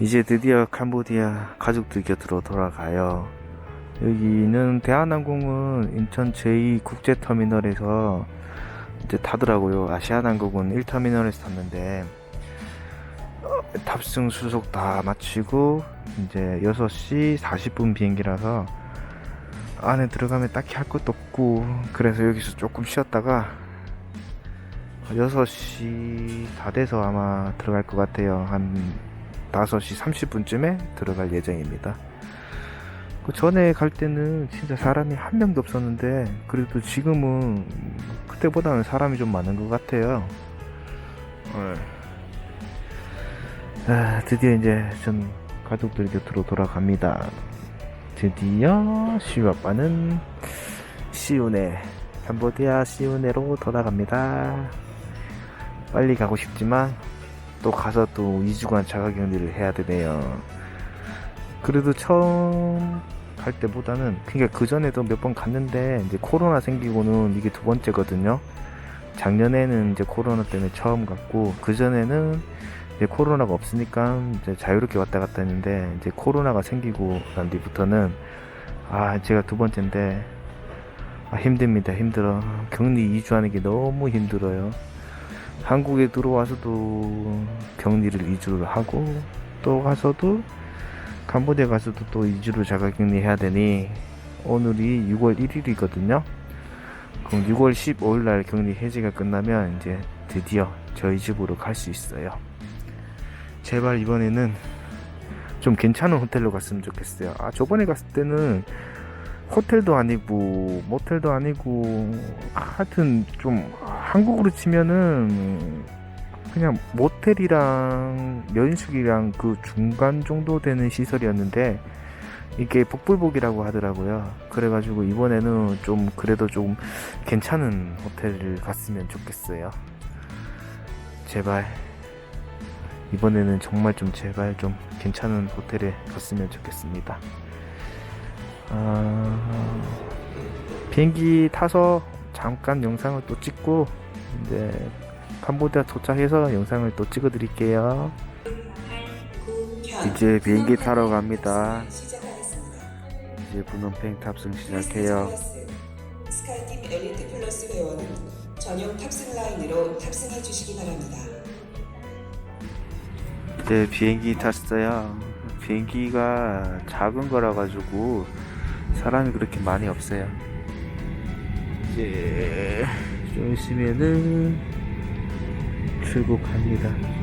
이제 드디어 캄보디아 가족들 곁으로 돌아가요. 여기는 대한항공은 인천 제2국제터미널에서 이제 타더라고요. 아시아나항공은 1터미널에서 탔는데 어, 탑승 수속 다 마치고 이제 6시 40분 비행기라서 안에 들어가면 딱히 할 것도 없고 그래서 여기서 조금 쉬었다가 6시 다 돼서 아마 들어갈 것 같아요. 한 5시 30분쯤에 들어갈 예정입니다. 그 전에 갈 때는 진짜 사람이 한 명도 없었는데 그래도 지금은 그때보다는 사람이 좀 많은 것 같아요. 네. 아, 드디어 이제 전 가족들 곁으로 돌아갑니다. 드디어 시우 아빠는 시운에 캄보디아 시운에로 돌아갑니다. 빨리 가고 싶지만 또 가서 또 2주간 자가격리를 해야 되네요. 그래도 처음 갈 때보다는 그러니까 그 전에도 몇 번 갔는데 이제 코로나 생기고는 이게 두 번째거든요. 작년에는 이제 코로나 때문에 처음 갔고 그 전에는 이제 코로나가 없으니까 이제 자유롭게 왔다 갔다 했는데 이제 코로나가 생기고 난 뒤부터는 아 제가 두 번째인데 아, 힘듭니다 힘들어 격리 2주 하는 게 너무 힘들어요 한국에 들어와서도 격리를 2주를 하고 또 가서도 캄보디아 가서도 또 2주를 자가격리 해야 되니 오늘이 6월 1일이거든요 그럼 6월 15일 날 격리 해제가 끝나면 이제 드디어 저희 집으로 갈 수 있어요 제발 이번에는 좀 괜찮은 호텔로 갔으면 좋겠어요. 아, 저번에 갔을 때는 호텔도 아니고, 모텔도 아니고, 하여튼 좀 한국으로 치면은 그냥 모텔이랑 면식이랑 그 중간 정도 되는 시설이었는데 이게 복불복이라고 하더라고요. 그래가지고 이번에는 좀 그래도 좀 괜찮은 호텔을 갔으면 좋겠어요. 제발. 이번에는 정말 좀 제발 좀 괜찮은 호텔에 갔으면 좋겠습니다. 아, 비행기 타서 잠깐 영상을 또 찍고 이제 캄보디아 도착해서 영상을 또 찍어 드릴게요. 이제 비행기 타러 갑니다. 이제 분홍팽 탑승 시작해요. 스카이팀 엘리트 플러스 회원은 전용 탑승 라인으로 탑승해 주시기 바랍니다. 이제 비행기 탔어요. 비행기가 작은 거라 가지고 사람이 그렇게 많이 없어요. 이제 좀 있으면은 출국합니다.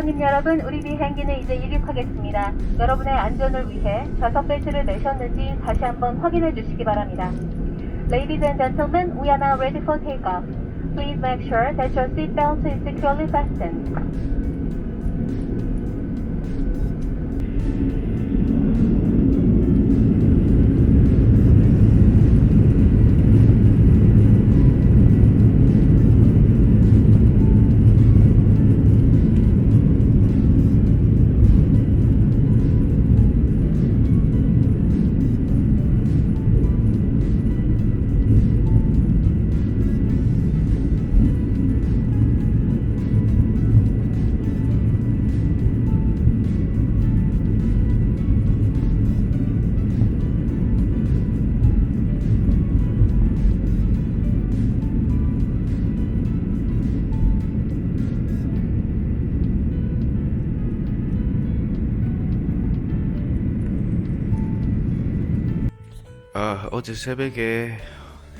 손님 여러분, 우리 비행기는 이제 이륙하겠습니다. 여러분의 안전을 위해 좌석 벨트를 매셨는지 다시 한번 확인해 주시기 바랍니다. Ladies and gentlemen, we are now ready for takeoff. Please make sure that your seatbelt is securely fastened. 아, 어제 새벽에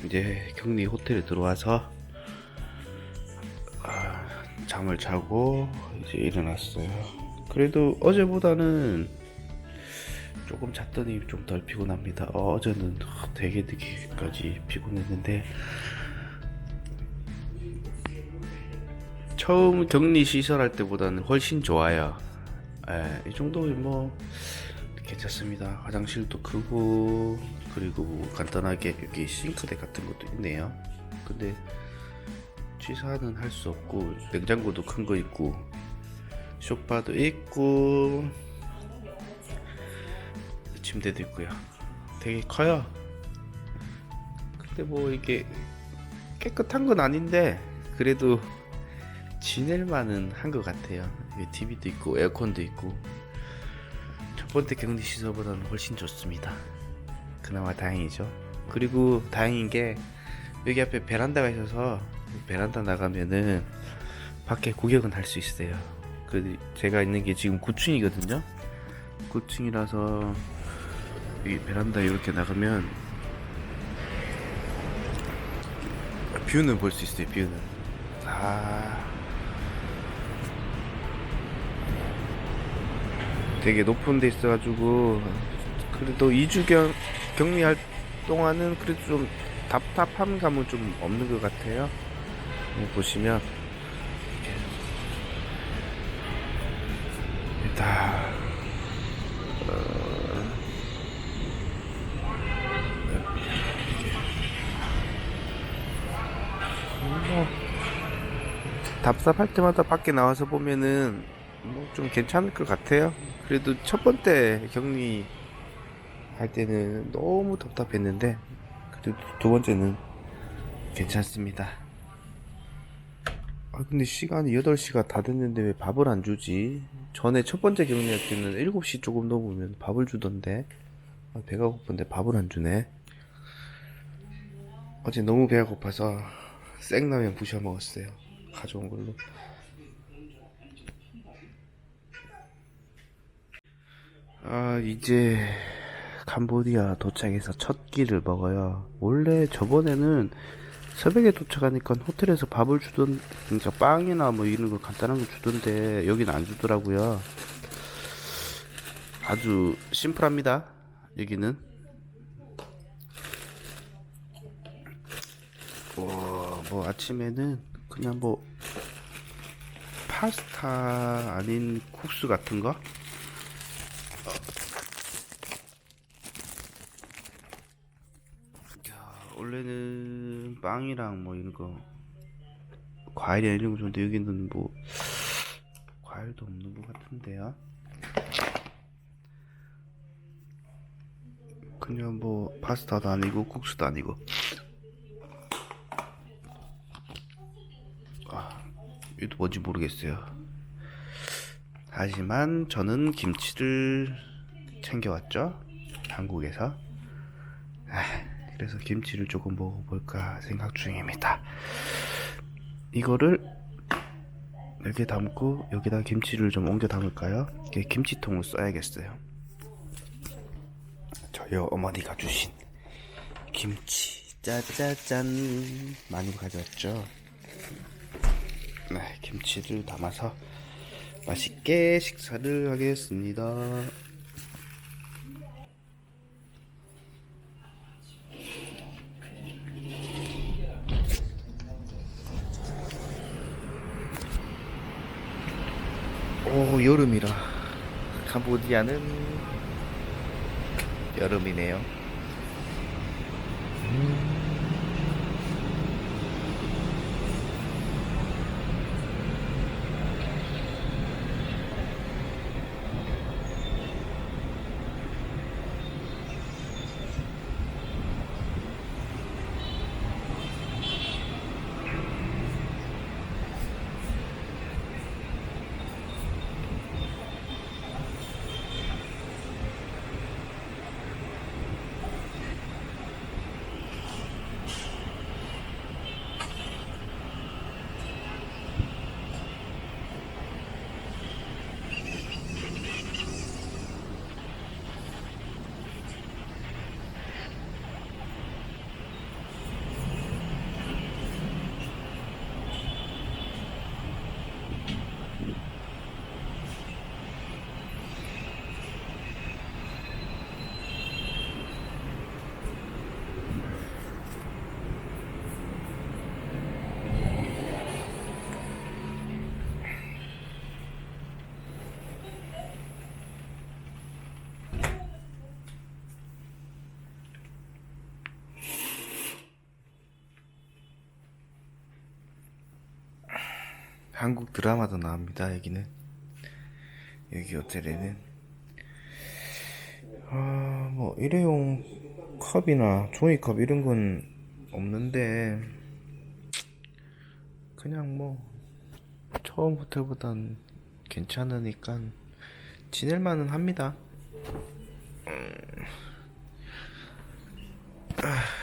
이제 격리 호텔에 들어와서 아, 잠을 자고 이제 일어났어요. 그래도 어제보다는 조금 잤더니 좀 덜 피곤합니다. 어, 어제는 되게 늦게까지 피곤했는데 처음 격리 시설할 때보다는 훨씬 좋아요. 예, 이 정도면 뭐 괜찮습니다. 화장실도 크고 그리고 간단하게 여기 싱크대 같은 것도 있네요. 근데 취사는 할 수 없고 냉장고도 큰 거 있고 쇼파도 있고 침대도 있고요. 되게 커요. 근데 뭐 이게 깨끗한 건 아닌데 그래도 지낼 만은 한 것 같아요. TV도 있고 에어컨도 있고 첫 번째 격리 시설보다는 훨씬 좋습니다. 그나마 다행이죠. 그리고 다행인 게 여기 앞에 베란다가 있어서 베란다 나가면은 밖에 구경은 할 수 있어요. 그 제가 있는 게 지금 9층이거든요. 9층이라서 이 베란다 이렇게 나가면 뷰는 볼 수 있어요. 뷰는 아 되게 높은 데 있어가지고 그래도 2주 경, 격리할 동안은 그래도 좀 답답한 감은 좀 없는 것 같아요. 보시면 일단 어, 뭐 답답할 때마다 밖에 나와서 보면은 뭐 좀 괜찮을 것 같아요. 그래도 첫 번째 격리 할 때는 너무 답답했는데 그래도 두 번째는 괜찮습니다. 아 근데 시간이 8시가 다 됐는데 왜 밥을 안 주지? 전에 첫 번째 격리할 때는 7시 조금 넘으면 밥을 주던데 아, 배가 고픈데 밥을 안 주네. 어제 너무 배가 고파서 생라면 부셔 먹었어요. 가져온 걸로. 아, 이제 캄보디아 도착해서 첫 끼를 먹어요. 원래 저번에는 새벽에 도착하니까 호텔에서 밥을 주던, 그러니까 빵이나 뭐 이런 거 간단한 거 주던데 여기는 안 주더라고요. 아주 심플합니다. 여기는. 어, 뭐 아침에는 그냥 뭐 파스타 아닌 국수 같은 거? 야, 원래는 빵이랑 뭐 이런 거 과일이나 이런 거 좋은데 여기는 뭐 과일도 없는 것 같은데요. 그냥 뭐 파스타도 아니고 국수도 아니고 아 이것도 뭔지 모르겠어요. 하지만 저는 김치를 챙겨왔죠. 한국에서. 아, 그래서 김치를 조금 먹어볼까 생각 중입니다. 이거를 이렇게 담고 여기다 김치를 좀 옮겨 담을까요? 이게 김치통을 써야겠어요. 저희 어머니가 주신 김치 짜자잔 많이 가져왔죠. 네, 김치를 담아서 맛있게 식사를 하겠습니다. 오 여름이라 캄보디아는 여름이네요. 한국 드라마도 나옵니다. 여기는 여기 호텔에는 아 뭐 일회용 컵이나 종이컵 이런 건 없는데 그냥 뭐 처음 호텔보단 괜찮으니까 지낼만은 합니다. 음. 아.